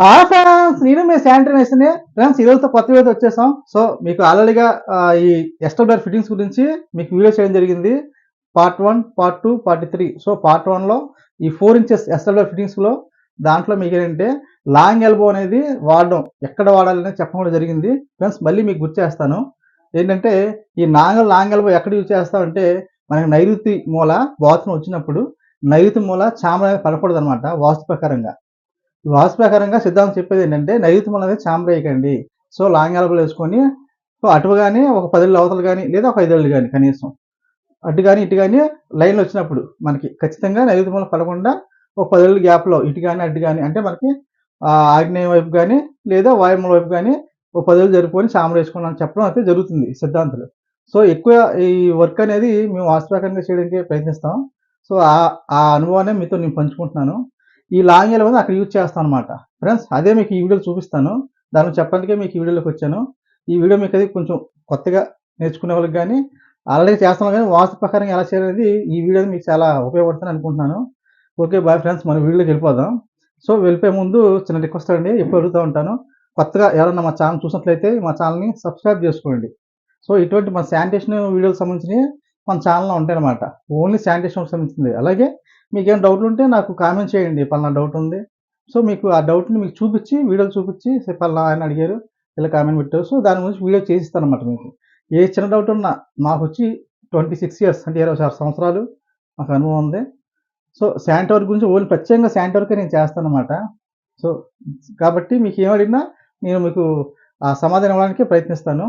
హా ఫ్రెండ్స్ నేను మీ sanitization friends ఈరోజుతో కొత్త వీడియో వచ్చేసాం. సో మీకు ఆల్రెడీగా ఈ ఎస్టర్బర్ ఫిట్టింగ్స్ గురించి మీకు వీడియో చేయడం జరిగింది. Part one part two part three. So part వన్లో ఈ ఫోర్ ఇంచెస్ ఎస్టర్బర్ ఫిట్టింగ్స్లో దాంట్లో మీకు ఏంటంటే లాంగ్ ఎల్బో అనేది వాడడం ఎక్కడ వాడాలని చెప్పడం కూడా జరిగింది. ఫ్రెండ్స్ మళ్ళీ మీకు గుర్తు చేస్తాను. ఏంటంటే ఈ నాంగల్ లాంగ్ ఎల్బో ఎక్కడ యూజ్ చేస్తామంటే మనకి నైరుతి మూల బాత్రూమ్ వచ్చినప్పుడు నైరుతి మూల చామర పడకూడదు అనమాట వాస్తు ప్రకారంగా. వాస్తు ప్రకారంగా సిద్ధాంతం చెప్పేది ఏంటంటే నైరుతి మూల అనేది చామర వేయకండి సో లాంగ్ ఎల్బోలు వేసుకొని సో అటు కానీ ఒక పదేళ్ళు అవతలు కానీ లేదా ఒక ఐదేళ్ళు కానీ కనీసం. అటు కానీ ఇటు కానీ లైన్లు వచ్చినప్పుడు మనకి ఖచ్చితంగా నైరుతి మూల పడకుండా ఒక పదేళ్ళు గ్యాప్లో ఇటు కానీ అటు కానీ అంటే మనకి ఆ, ఆగ్నేయ వైపు కానీ లేదా వాయుమూల వైపు కానీ ఒక పదేళ్ళు జరుపుకొని చామర వేసుకున్నాం చెప్పడం అయితే జరుగుతుంది సిద్ధాంతులు. సో ఎక్కువ ఈ వర్క్ అనేది మేము వాస్తు ప్రకారంగా చేయడానికి ప్రయత్నిస్తాం. సో ఆ అనుభవాన్ని మీతో నేను పంచుకుంటున్నాను. ఈ లాంగ్ ఎల్ అనేది అక్కడ యూజ్ చేస్తాను అనమాట ఫ్రెండ్స్ అదే మీకు ఈ వీడియోలో చూపిస్తాను. దాన్ని చెప్పడానికే మీకు ఈ వీడియోలోకి వచ్చాను. ఈ వీడియో మీకు అది కొంచెం కొత్తగా నేర్చుకునే వాళ్ళకి కానీ ఆల్రెడీ చేస్తాను కానీ వాస్తు ప్రకారం ఎలా చేయాలనేది ఈ వీడియో మీకు చాలా ఉపయోగపడుతుంది అనుకుంటున్నాను. ఓకే బాయ్ ఫ్రెండ్స్ మన వీడియోకి వెళ్ళిపోదాం. సో వెళ్ళిపోయే ముందు చిన్న రిక్వెస్ట్ అండి. ఎప్పుడు అడుగుతూ ఉంటాను. కొత్తగా ఎవరన్నా మా ఛానల్ చూసినట్లయితే మా ఛానల్ని సబ్స్క్రైబ్ చేసుకోండి. సో ఇటువంటి మన శానిటేషన్ వీడియోకి సంబంధించినవి మన ఛానల్లో ఉంటాయన్నమాట. ఓన్లీ శానిటేషన్కి సంబంధించింది అలాగే మీకు ఏం డౌట్లు ఉంటే నాకు కామెంట్ చేయండి పలానా డౌట్ ఉంది సో మీకు ఆ డౌట్ని మీకు చూపించి వీడియోలు చూపించి పలానా ఆయన అడిగారు ఇలా కామెంట్ పెట్టారు. సో దాని గురించి వీడియో చేసిస్తాను అనమాట మీకు. ఏ చిన్న డౌట్ ఉన్నా మాకు వచ్చి ట్వంటీ సిక్స్ ఇయర్స్ అంటే ఇరవై ఆరు సంవత్సరాలు మాకు అనుభవం ఉంది. సో శానిటవర్ గురించి ఓన్లీ ప్రత్యేకంగా శానిటవర్కే నేను చేస్తాను అనమాట సో కాబట్టి మీకు ఏమడిగినా నేను మీకు ఆ సమాధానం ఇవ్వడానికి ప్రయత్నిస్తాను.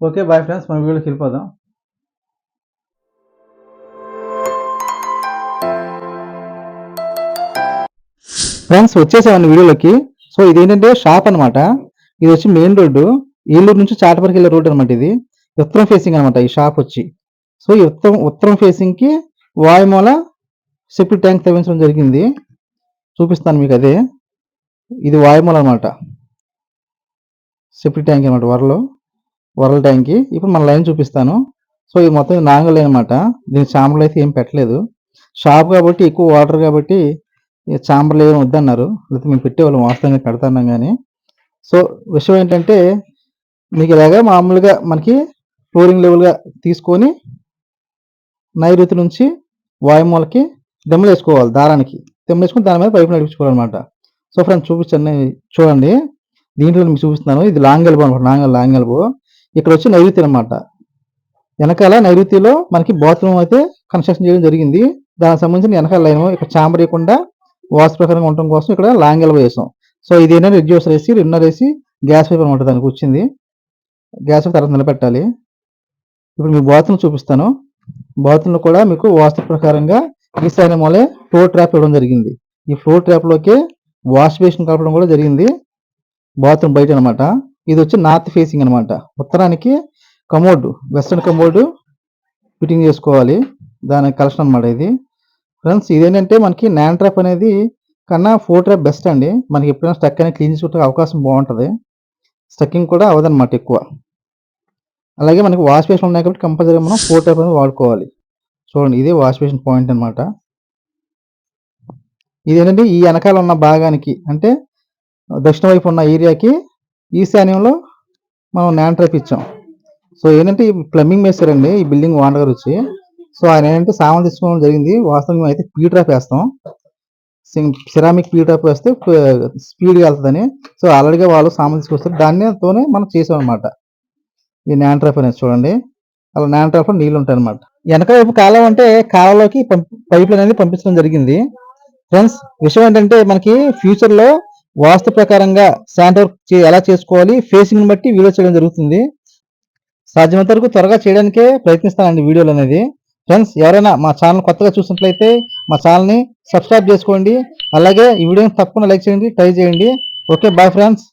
ఓకే బాయ్ ఫ్రెండ్స్ మన వీడియోకి వెళ్ళిపోదాం. ఫ్రెండ్స్ వచ్చేసామండి వీడియోలోకి. సో ఇదేంటంటే షాప్ అన్నమాట. ఇది వచ్చి మెయిన్ రోడ్డు. ఏలూరు నుంచి చాటపరికి వెళ్ళే రోడ్ అనమాట ఇది. ఉత్తరం ఫేసింగ్ అనమాట ఈ షాప్ వచ్చి. సో ఈ ఉత్తరం ఉత్తరం ఫేసింగ్కి వాయుమూల సెప్టిక్ ట్యాంక్ తవ్వించడం జరిగింది. చూపిస్తాను మీకు అదే. ఇది వాయుమూల అనమాట సెప్టిక్ ట్యాంక్ అనమాట వరలో. వరల ట్యాంక్ ఇప్పుడు మన లైన్ చూపిస్తాను. సో ఇది మొత్తం నాంగల్ అనమాట దీని చాంబర్లు అయితే ఏం పెట్టలేదు. షాప్ కాబట్టి ఎక్కువ వాటర్ కాబట్టి ఇక చాంబర్లు ఏమి వద్దన్నారు లేకపోతే మేము పెట్టేవాళ్ళం వాస్తవంగా కడతాన్నాం కానీ. సో విషయం ఏంటంటే మీకు ఇలాగా మామూలుగా మనకి ఫ్లోరింగ్ లెవెల్గా తీసుకొని నైరుతి నుంచి వాయుమూలకి దెమ్మలు వేసుకోవాలి దారానికి. దెమ్మలు వేసుకుని దాని మీద పైపు నడిపించుకోవాలన్నమాట. సో ఫ్రెండ్స్ చూపించండి చూడండి. దీంట్లో మీకు చూపిస్తున్నాను ఇది లాంగ్ ఎల్బో అనమాట లాంగ్ లాంగ్ ఎల్బో. ఇక్కడ వచ్చి నైరుతి అనమాట వెనకాల నైరుతిలో మనకి బాత్రూమ్ అయితే కన్స్ట్రక్షన్ చేయడం జరిగింది. దానికి సంబంధించిన వెనకాల లైన్ ఇక్కడ చాంబర్ ఇవ్వకుండా వాస్తు ప్రకారంగా ఉండటం కోసం ఇక్కడ లాంగ్ ఎల్బో వేసాం. సో ఇది ఏంటంటే రెడ్యూసర్ వేసి రిన్నర్ వేసి గ్యాస్ పైప్ అనమాట దానికి వచ్చింది. గ్యాస్ పైప్ తర్వాత నిలబెట్టాలి. ఇప్పుడు మీ బాత్రూమ్ చూపిస్తాను. బాత్రూంలో కూడా మీకు వాస్తు ప్రకారంగా ఈశాన్య మూలే ఫ్లోర్ ట్రాప్ ఇవ్వడం జరిగింది. ఈ ఫ్లోర్ ట్రాప్లోకి వాష్ బేసిన్ కలపడం కూడా జరిగింది. బాత్రూమ్ బయట అనమాట. ఇది వచ్చి నార్త్ ఫేసింగ్ అన్నమాట ఉత్తరానికి కమోడ్ వెస్ట్రన్ కమోడ్ ఫిట్టింగ్ చేసుకోవాలి. దాని కలెక్షన్ అన్నమాట ఇది. ఫ్రెండ్స్ ఇదేంటంటే మనకి నాన్ ట్రాప్ అనేది కన్నా ఫోర్ ట్రాప్ బెస్ట్ అండి. మనకి ఎప్పుడైనా స్టక్ అనేది క్లీన్ చేసుకుంటే అవకాశం బాగుంటుంది. స్టక్కింగ్ కూడా అవ్వదన్నమాట ఎక్కువ. అలాగే మనకి వాష్ బేషన్ ఉన్నాయి కాబట్టి కంపల్సరీగా మనం ఫోర్ ట్రాప్ అనేది వాడుకోవాలి. చూడండి ఇదే వాష్ బేషన్ పాయింట్ అన్నమాట. ఇదేంటంటే ఈ వెనకాల ఉన్న భాగానికి అంటే దక్షిణ వైపు ఉన్న ఏరియాకి ఈశాన్యంలో మనం నాన్ ట్రాప్ ఇచ్చాం. సో ఏంటంటే ఈ ప్లంబింగ్ వేస్తారండి ఈ బిల్డింగ్ ఓనర్ గారు వచ్చి సో ఆయన ఏంటంటే సామాన్ తీసుకోవడం జరిగింది. వాస్తవంగా మేము అయితే పీ ట్రాప్ వేస్తాం. సిరామిక్ పీ ట్రాప్ వేస్తే స్పీడ్గా వెళ్తుందని. సో ఆల్రెడీగా వాళ్ళు సామాన్ తీసుకొస్తారు. దానితోనే మనం చేసాం అనమాట ఈ నాన్ ట్రాప్ అనేది చూడండి. అలా నాన్ ట్రాప్లో నీళ్ళు నీళ్ళు ఉంటాయి అనమాట వెనక వైపు కాలం అంటే కాలంలోకి పైపులు అనేది పంపించడం జరిగింది. ఫ్రెండ్స్ విషయం ఏంటంటే మనకి ఫ్యూచర్లో వాస్తు ప్రకారంగా శాంట్ వర్క్ ఎలా చేసుకోవాలి ఫేసింగ్ బట్టి వీడియో చేయడం జరుగుతుంది. సాధ్యమంత వరకు త్వరగా చేయడానికే ప్రయత్నిస్తానండి వీడియోలు అనేది. ఫ్రెండ్స్ ఎవరైనా మా ఛానల్ కొత్తగా చూసినట్లయితే మా ఛానల్ని సబ్స్క్రైబ్ చేసుకోండి. అలాగే ఈ వీడియోని తప్పకుండా లైక్ చేయండి ట్రై చేయండి. Okay bye friends